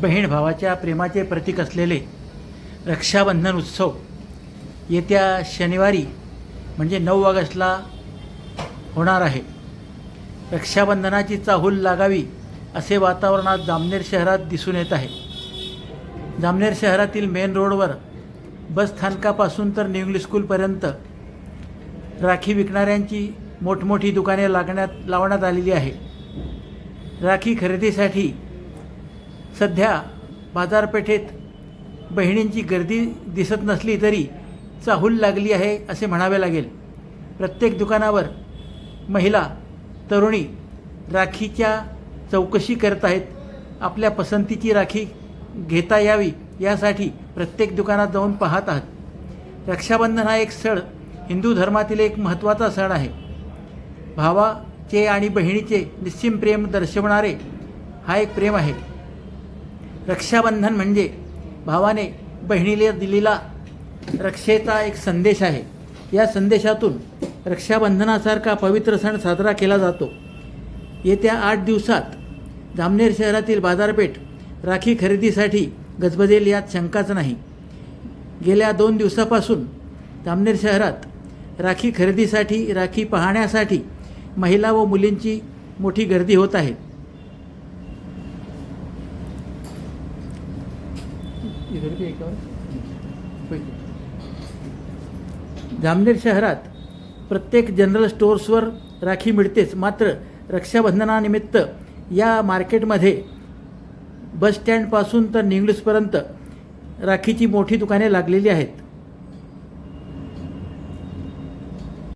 बहीण भावाच्या प्रेमाचे प्रतीक असलेले रक्षाबंधन उत्सव येत्या शनिवारी म्हणजे नऊ ऑगस्टला होणार आहे. रक्षाबंधनाची चाहूल लागावी असे वातावरणात जामनेर शहरात दिसून येत आहे. जामनेर शहरातील मेन रोडवर बस स्थानकापासून तर न्यू इंग्लिश स्कूलपर्यंत राखी विकणाऱ्यांची मोठमोठी दुकाने लागण्यात लावण्यात आलेली आहे. राखी खरेदीसाठी सध्या बाजारपेठेत बहिणींची गर्दी दिसत नसली तरी चाहूल लागली आहे असे म्हणावे लागेल. प्रत्येक दुकानावर महिला तरुणी राखीच्या चौकशी करत आहेत. आपल्या पसंतीची राखी घेता यावी यासाठी प्रत्येक दुकानात जाऊन पाहत आहात. रक्षाबंधन हा एक सण हिंदू धर्मातील एक महत्त्वाचा सण आहे. भावाचे आणि बहिणीचे निश्चिम प्रेम दर्शवणारे हा एक प्रेम आहे. रक्षाबंधन म्हणजे भावाने बहिणीला दिलेला रक्षेचा एक संदेश आहे. या संदेशातून रक्षाबंधनासारखा पवित्र सण साजरा केला जातो. येत्या आठ दिवसात जामनेर शहरातील बाजारपेठ राखी खरेदीसाठी गजबजेल यात शंकाच नाही. गेल्या दोन दिवसापासून जामनेर शहरात राखी खरेदीसाठी राखी पाहण्यासाठी महिला व मुलींची मोठी गर्दी होत आहे. जामनेर शहरात प्रत्येक जनरल स्टोर्सवर राखी मिळतेच. मात्र रक्षाबंधनानिमित्त या मार्केटमध्ये बस स्टँडपासून तर निंग्लिसपर्यंत राखीची मोठी दुकाने लागलेली आहेत.